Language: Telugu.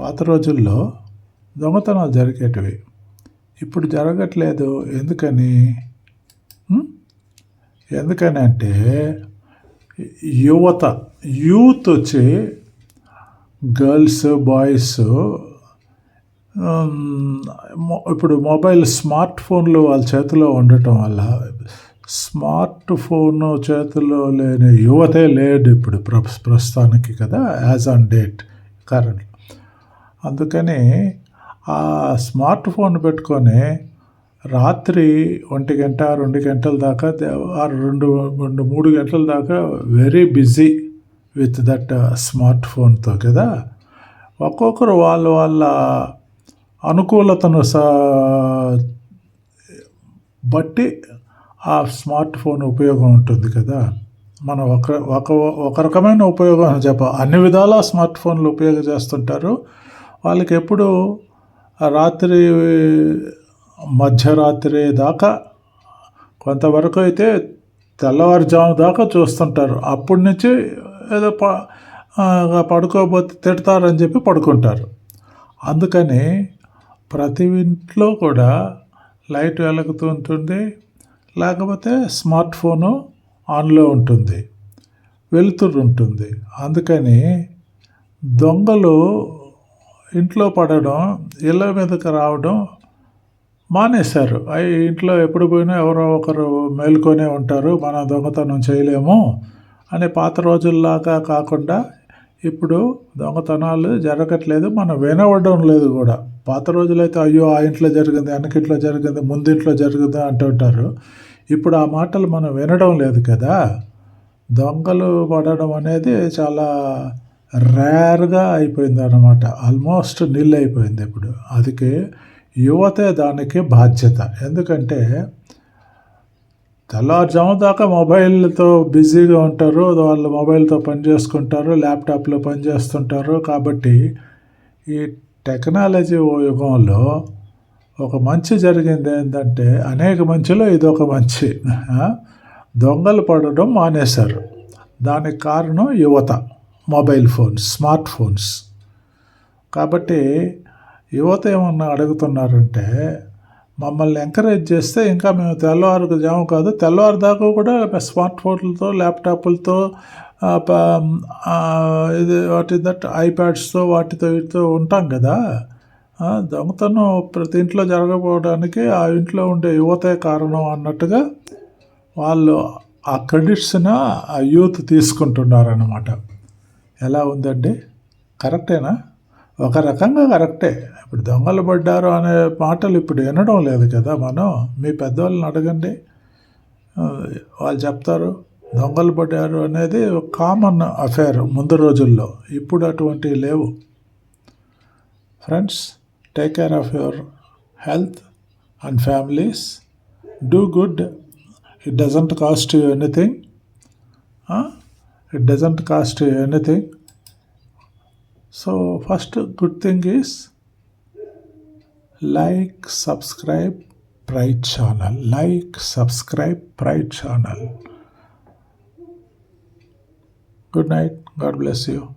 పాత రోజుల్లో దొంగతనాలు జరిగేటివి. ఇప్పుడు జరగట్లేదు. ఎందుకని? ఎందుకని అంటే యువత యూత్ వచ్చి గర్ల్స్ బాయ్స్ ఇప్పుడు మొబైల్ స్మార్ట్ ఫోన్లు వాళ్ళ చేతిలో ఉండటం వల్ల స్మార్ట్ ఫోన్ చేతిలో లేని యువతే లేడు ఇప్పుడు ప్ర ప్రస్తుతానికి కదా యాజ్ ఆన్ డేట్ కరెంట్. అందుకని ఆ స్మార్ట్ ఫోన్ పెట్టుకొని రాత్రి ఒంటి గంట రెండు గంటల దాకా రెండు రెండు మూడు గంటల దాకా very busy with that smart ఫోన్తో కదా. ఒక్కొక్కరు వాళ్ళ వాళ్ళ అనుకూలతను సా బట్టి ఆ స్మార్ట్ ఫోన్ ఉపయోగం ఉంటుంది కదా. మనం ఒక ఒక ఒక రకమైన ఉపయోగం చెప్ప అన్ని విధాలా స్మార్ట్ ఫోన్లు ఉపయోగం చేస్తుంటారు. వాళ్ళకి ఎప్పుడు రాత్రి మధ్యరాత్రి దాకా కొంతవరకు అయితే తెల్లవారుజాము దాకా చూస్తుంటారు. అప్పటి నుంచి ఏదో ప పడుకోబోతే తిడతారని చెప్పి పడుకుంటారు. అందుకని ప్రతి ఇంట్లో కూడా లైట్ వెలుగుతూ ఉంటుంది. లేకపోతే స్మార్ట్ ఫోను ఆన్లో ఉంటుంది. వెలుతురు ఉంటుంది. అందుకని దొంగలు ఇంట్లో పడడం ఇళ్ళ మీదకి రావడం మానేశారు. అవి ఇంట్లో ఎప్పుడు పోయినా ఎవరో ఒకరు మేల్కొనే ఉంటారు. మనం దొంగతనం చేయలేము అనే పాత రోజుల్లాగా కాకుండా ఇప్పుడు దొంగతనాలు జరగట్లేదు. మనం వినవడం లేదు కూడా. పాత రోజులైతే అయ్యో ఆ ఇంట్లో జరిగింది వెనకింట్లో జరిగింది ముందింట్లో జరిగింది అంటుంటారు ఇప్పుడు ఆ మాటలు మనం వినడం లేదు కదా. దొంగలు పడడం అనేది చాలా రేర్గా అయిపోయింది అన్నమాట. ఆల్మోస్ట్ నిల్ అయిపోయింది ఇప్పుడు. అదికే యువతే దానికి బాధ్యత. ఎందుకంటే తెల్లవారుజాము దాకా మొబైల్తో బిజీగా ఉంటారు. వాళ్ళు మొబైల్తో పని చేసుకుంటారు ల్యాప్టాప్లో పని చేస్తుంటారు. కాబట్టి ఈ టెక్నాలజీ యుగంలో ఒక మంచి జరిగింది ఏంటంటే అనేక మంచిలో ఇదొక మంచి. దొంగలు పడడం మానేశారు. దానికి కారణం యువత. Mobile phones smart phones. కాబట్టి యువత ఏమన్నా అడుగుతున్నారంటే మమ్మల్ని ఎంకరేజ్ చేస్తే ఇంకా మేము తెల్లవారుకు జాము కాదు తెల్లవారు దాకా కూడా స్మార్ట్ ఫోన్లతో ల్యాప్టాప్లతో ఇది వాటి దట్ ఐప్యాడ్స్తో వాటితో వీటితో ఉంటాం కదా. దొంగతనం ప్రతి ఇంట్లో జరగకపోవడానికి ఆ ఇంట్లో ఉండే యువతే కారణం అన్నట్టుగా వాళ్ళు ఆ క్రెడిట్స్ని ఆ యూత్ తీసుకుంటున్నారన్నమాట. ఎలా ఉందండి? కరెక్టేనా? ఒక రకంగా కరెక్టే. ఇప్పుడు దొంగలు పడ్డారు అనే మాటలు ఇప్పుడు వినడం లేదు కదా మనం. మీ పెద్దవాళ్ళని అడగండి. వాళ్ళు చెప్తారు దొంగలు పడ్డారు అనేది కామన్ అఫేర్ ముందు రోజుల్లో. ఇప్పుడు అటువంటివి లేవు. Friends take care of your health and families do good it doesn't cost you anything it doesn't cost anything. So first good thing is like subscribe pride channel. Like subscribe pride channel. Good night. God bless you.